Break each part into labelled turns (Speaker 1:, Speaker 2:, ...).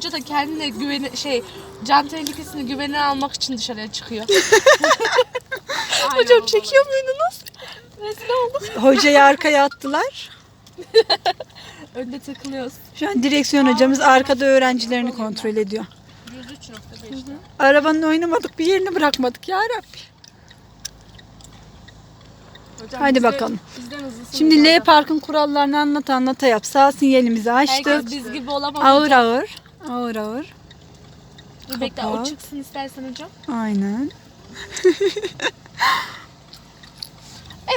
Speaker 1: Hoca da kendine güveni şey can tehlikesini güvene almak için dışarıya çıkıyor. Hocam çekiyor muydunuz? Rezil olduk.
Speaker 2: Hocayı arkaya attılar.
Speaker 1: Önde takılıyoruz.
Speaker 2: Şu an direksiyon hocamız arkada öğrencilerini kontrol ediyor.
Speaker 1: 103.5.
Speaker 2: Arabanın oynamadık bir yerini bırakmadık ya Rabbi.
Speaker 1: Hocam
Speaker 2: Hadi
Speaker 1: bizden-
Speaker 2: bakalım.
Speaker 1: Bizden hızlısınız.
Speaker 2: Şimdi L. Park'ın kurallarını anlat anlata yap. Sağ sinyalimizi açtık.
Speaker 1: Herkes biz gibi olamaz.
Speaker 2: Ağır ağır. Ağır ağır.
Speaker 1: Dur bekle o
Speaker 2: kapat.
Speaker 1: çıksın istersen hocam.
Speaker 2: Aynen.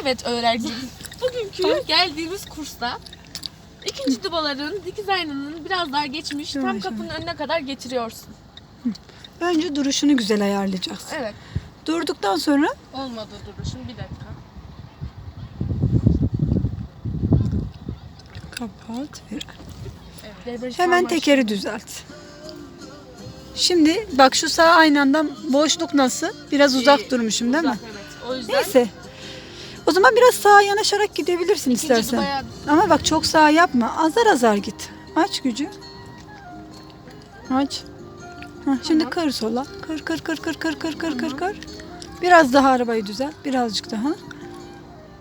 Speaker 1: Evet öğrencim. Bugünkü geldiğimiz kursta ikinci dubaların dikiz aynanın biraz daha geçmiş tam
Speaker 2: Yavaş
Speaker 1: kapının önüne kadar getiriyorsun.
Speaker 2: Önce duruşunu güzel ayarlayacaksın.
Speaker 1: Evet.
Speaker 2: Durduktan sonra
Speaker 1: Olmadı duruşun bir dakika.
Speaker 2: kapat. ver. Hemen tekeri düzelt. Şimdi bak şu sağ aynandan boşluk nasıl? Biraz uzak
Speaker 1: İyi,
Speaker 2: durmuşum değil mi?
Speaker 1: Evet. O yüzden
Speaker 2: Neyse. O zaman biraz sağa yanaşarak gidebilirsin
Speaker 1: ikinci
Speaker 2: istersen.
Speaker 1: dubaya
Speaker 2: Ama bak çok sağa yapma. Azar azar git. Aç gücü. Aç. Hah, şimdi kır sola. Kır kır kır kır kır kır kır kır kır. Biraz daha arabayı düzelt. Birazcık daha.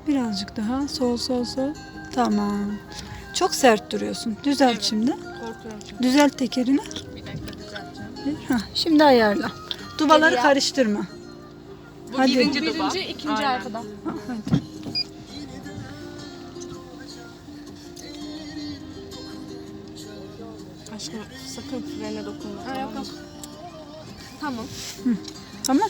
Speaker 2: Birazcık daha. Sol sol sol. Tamam. Çok sert duruyorsun. Düzelt
Speaker 1: Evet.
Speaker 2: şimdi.
Speaker 1: korkuyorum şimdi.
Speaker 2: Düzelt tekerini.
Speaker 1: Bir dakika düzelteceğim.
Speaker 2: Hah, şimdi ayarla. Dubaları
Speaker 1: Geriye.
Speaker 2: karıştırma.
Speaker 1: Bu
Speaker 2: Hadi.
Speaker 1: birinci duba. Birinci, ikinci
Speaker 3: Aynen.
Speaker 1: arkadan.
Speaker 2: Ha, hadi.
Speaker 3: Aşkım sakın frene dokunma.
Speaker 1: Ha, yok yok. Tamam.
Speaker 2: Tamam.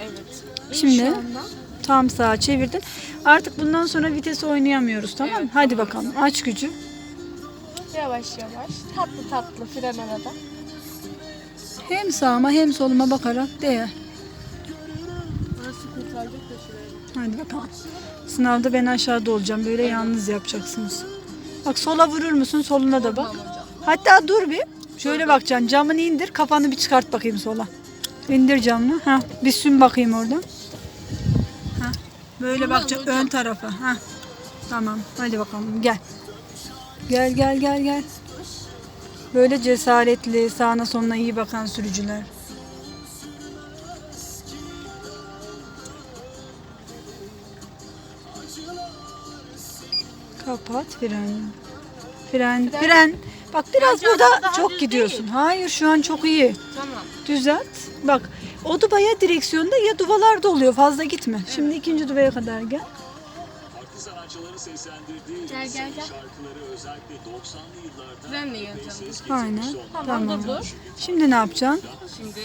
Speaker 3: Evet.
Speaker 2: Şimdi
Speaker 1: Şu anda
Speaker 2: tam sağa çevirdin. Artık bundan sonra vitesi oynayamıyoruz tamam mı?
Speaker 1: Evet,
Speaker 2: Hadi bakalım aç gücü.
Speaker 1: yavaş yavaş tatlı tatlı fren arada.
Speaker 2: Hem sağıma hem soluma bakarak değer.
Speaker 1: Burası kurtaracak da şuraya.
Speaker 2: Hadi bakalım. Sınavda ben aşağıda olacağım. Böyle yalnız yapacaksınız. Bak sola vurur musun? Soluna da bak. Hatta dur bir. Şöyle bakacaksın. Camını indir. Kafanı bir çıkart bakayım sola. İndir camını. Ha, bir sün bakayım oradan. Ha. Böyle bakacaksın ön tarafa. Ha. Tamam. Hadi bakalım. Gel. Gel gel gel gel. Böyle cesaretli, sağına soluna iyi bakan sürücüler. Kapat fren. Fren, fren. Bak biraz
Speaker 1: Bence
Speaker 2: burada çok gidiyorsun. Hayır şu an çok iyi.
Speaker 1: Tamam.
Speaker 2: Düzelt. Bak o duba ya direksiyonda ya duvalarda oluyor. Fazla gitme. Şimdi ikinci dubaya kadar gel.
Speaker 4: Farklı sanatçıların seslendirdiği
Speaker 1: Gel, gel, gel.
Speaker 4: şarkıları özellikle 90'lı yıllarda
Speaker 1: Frenle geleceğim.
Speaker 2: Aynen.
Speaker 1: Tamam,
Speaker 2: Tamam.
Speaker 1: dur.
Speaker 2: Şimdi ne yapacaksın?
Speaker 3: Şimdi.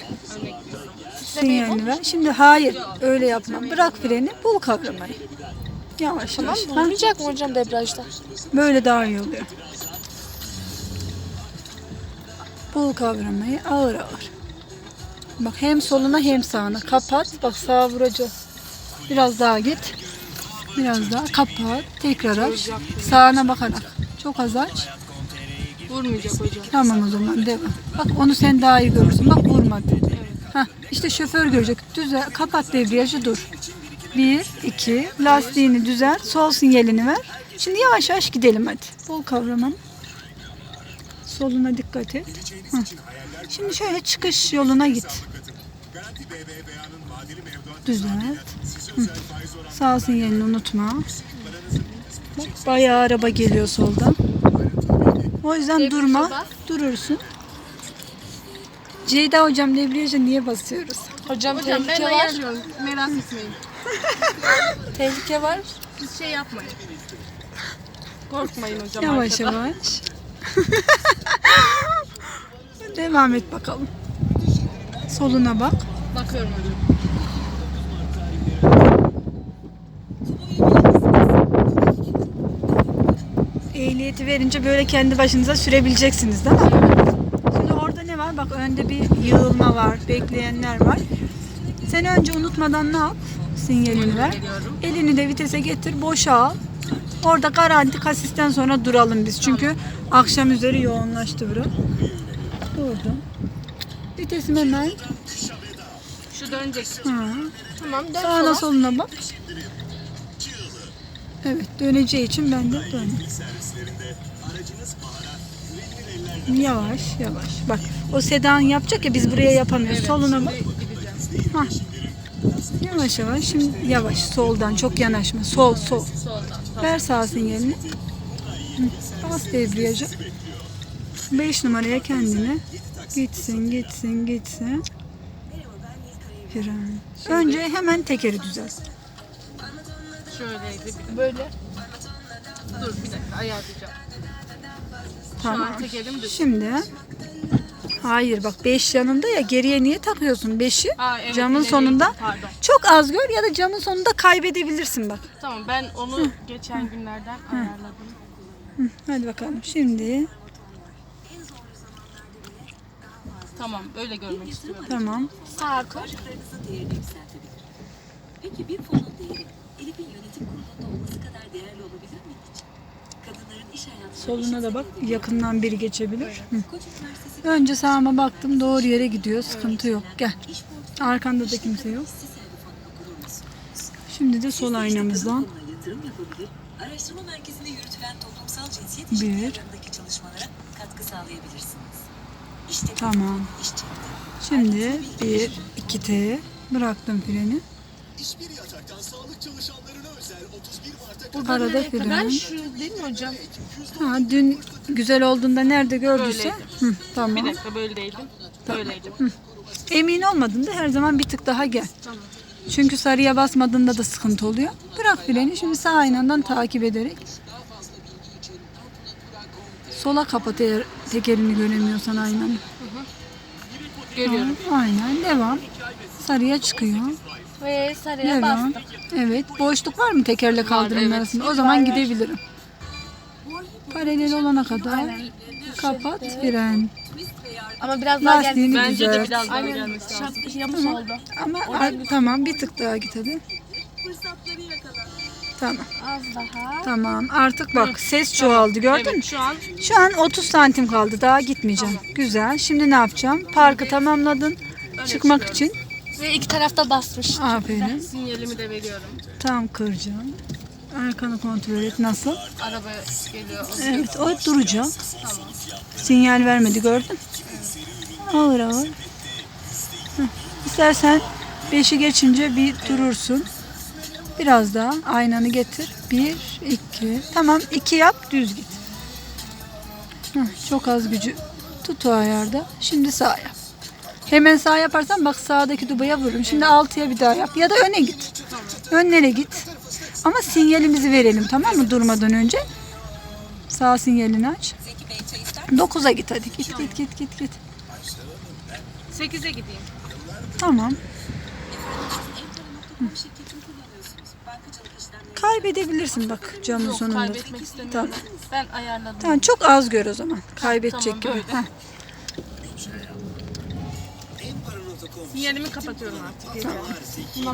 Speaker 2: Sinyalini ver. Şimdi hayır öyle yapma. Bırak freni. Bul kavramayı. Yavaş yavaş. Ha?
Speaker 1: Olmayacak mı hocam debriyajda?
Speaker 2: Böyle daha iyi oluyor. Bul kavramayı ağır ağır. Bak hem soluna hem sağına. Kapat. Bak sağa vuracağız. Biraz daha git. Biraz daha kapat. Tekrar aç. Sağına bakarak. Çok az aç.
Speaker 3: Vurmayacak hocam.
Speaker 2: Tamam o zaman devam. Bak onu sen daha iyi görürsün. Bak vurmadı. Hah, işte şoför görecek. Düzel, kapat debriyajı dur. Bir, iki, lastiğini düzelt. Sol sinyalini ver. Şimdi yavaş yavaş gidelim hadi. Bol kavramam. Soluna dikkat et. Şimdi şöyle çıkış yoluna git. Düzelt. Hı. Sağ sinyalini unutma. Bak, bayağı araba geliyor soldan. O yüzden durma. Durursun. Ceyda hocam debriyaja niye basıyoruz?
Speaker 1: Hocam,
Speaker 3: Hocam ben
Speaker 1: tehlike var.
Speaker 3: ayarlıyorum. Merak etmeyin.
Speaker 1: Tehlike var.
Speaker 3: Siz şey yapmayın. Korkmayın hocam
Speaker 2: Yavaş
Speaker 3: arkada.
Speaker 2: yavaş. Devam et bakalım. Soluna bak.
Speaker 3: Bakıyorum hocam.
Speaker 2: Ehliyeti verince böyle kendi başınıza sürebileceksiniz değil mi? Şimdi orada ne var? Bak önde bir yığılma var. Bekleyenler var. Sen önce unutmadan ne yap? Sinyalini ver. Elini de vitese getir. Boşa al. Orada garanti kasisten sonra duralım biz. Çünkü akşam üzeri yoğunlaştı bura. Durdum. Vitesim hemen.
Speaker 3: Şu dönecek.
Speaker 2: Ha.
Speaker 1: Tamam dön
Speaker 2: Sağına
Speaker 1: sola.
Speaker 2: soluna bak. Evet döneceği için ben de dön. Yavaş yavaş. Bak o sedan yapacak ya biz buraya yapamıyoruz. Soluna bak. Hah. Yavaş yavaş. Şimdi yavaş soldan çok yanaşma. Sol sol.
Speaker 3: Soldan.
Speaker 2: Ver sağ sinyalini. Hı, Bas debriyajı. 5 numaraya kendini. Gitsin gitsin gitsin. Fren. Önce hemen tekeri düzelt.
Speaker 3: Şöyleydi. Bir.
Speaker 1: Böyle.
Speaker 3: Dur bir dakika ayarlayacağım.
Speaker 2: Tamam.
Speaker 3: an tekerim düz.
Speaker 2: Şimdi Hayır bak 5 yanında ya geriye niye takıyorsun 5'i?
Speaker 3: Aa, evet,
Speaker 2: camın
Speaker 3: ileri
Speaker 2: sonunda
Speaker 3: Pardon.
Speaker 2: Çok az gör ya da camın sonunda kaybedebilirsin bak.
Speaker 3: Tamam ben onu geçen günlerden ayarladım.
Speaker 2: Hı, Hadi bakalım şimdi
Speaker 3: Tamam böyle görmek istiyorum.
Speaker 2: tamam.
Speaker 5: Değerini yükseltebilir. Peki bir fonun değeri Elif'in yönetim kurulunda olması kadar değerli olabilir mi hiç? Kadınların iş hayatında
Speaker 2: Soluna da bak yakından biri geçebilir. Hı.
Speaker 5: seviyede- Koç Üniversitesi
Speaker 2: Önce sağıma baktım doğru yere gidiyor sıkıntı yok gel.
Speaker 5: İş
Speaker 2: Arkanda da kimse yok. Şimdi de sol aynamızdan
Speaker 5: araştırma merkezinde yürütülen toplumsal cinsiyet
Speaker 2: Bir.
Speaker 5: ilişkileri alanındaki çalışmalara katkı sağlayabilirsiniz. İşte
Speaker 2: Tamam. Şimdi 1 2 T bıraktım freni.
Speaker 4: İşbir yataktan sağlık çalışanlarına özel 31 Mart'a
Speaker 1: Buradan
Speaker 2: Arada fren.
Speaker 1: Şu değil mi hocam?
Speaker 2: Ha, dün güzel olduğunda nerede gördüyse. Hı,
Speaker 3: Bir
Speaker 2: tamam.
Speaker 3: dakika böyle değildim. Böyleydim.
Speaker 2: Emin olmadığında her zaman bir tık daha gel. Çünkü sarıya basmadığında da sıkıntı oluyor. Bırak freni şimdi sağ aynandan takip ederek. Sola kapat eğer tekerini göremiyorsan aynanı.
Speaker 3: Görüyorum.
Speaker 2: Aynen devam. Sarıya çıkıyor.
Speaker 1: Ve sarıya
Speaker 2: Devam.
Speaker 1: bastım.
Speaker 2: Evet. Boşluk var mı tekerle kaldırımın
Speaker 3: evet.
Speaker 2: arasında? O zaman gidebilirim. Paralel olana kadar kapat fren.
Speaker 1: Ama biraz daha gel.
Speaker 2: Lastiğini
Speaker 3: Bence de
Speaker 2: düzelt.
Speaker 3: biraz daha
Speaker 1: Aynen.
Speaker 3: gelmesi lazım.
Speaker 1: Şap, yamuk oldu.
Speaker 2: Ama ay, tamam bir tık daha git hadi. Tamam.
Speaker 1: Az daha.
Speaker 2: Tamam. Artık bak ses çoğaldı gördün mü?
Speaker 3: Evet şu an
Speaker 2: Şu an 30 santim kaldı. Daha gitmeyeceğim. Güzel. Şimdi ne yapacağım? Parkı tamamladın. Çıkmak için.
Speaker 1: Ve iki tarafta basmış.
Speaker 2: Aferin.
Speaker 3: sinyalimi de veriyorum.
Speaker 2: Tam kıracağım. Arkanı kontrol et. Nasıl?
Speaker 3: Araba geliyor.
Speaker 2: Evet o duracak. Sinyal vermedi gördün. Ağır ağır. Heh. İstersen 5'i geçince bir durursun. Biraz daha aynanı getir. 1, 2. Tamam 2 yap düz git. Heh, çok az gücü tut o ayarda. Şimdi sağ yap. Hemen sağ yaparsan bak sağdaki dubaya vururum. Şimdi 6'ya bir daha yap. Ya da öne git. Önlere git. Ama sinyalimizi verelim tamam mı durmadan önce. Sağ sinyalini aç. 9'a git hadi. Git git git git git.
Speaker 3: 8'e gideyim.
Speaker 2: Tamam. Kaybedebilirsin bak camın
Speaker 3: Yok
Speaker 2: sonunda.
Speaker 3: kaybetmek istemiyorum. Ben ayarladım.
Speaker 2: Tamam çok az gör o zaman. Kaybedecek
Speaker 3: Tamam,
Speaker 2: gibi. Heh.
Speaker 3: Sinyalimi kapatıyorum artık.
Speaker 1: Bas.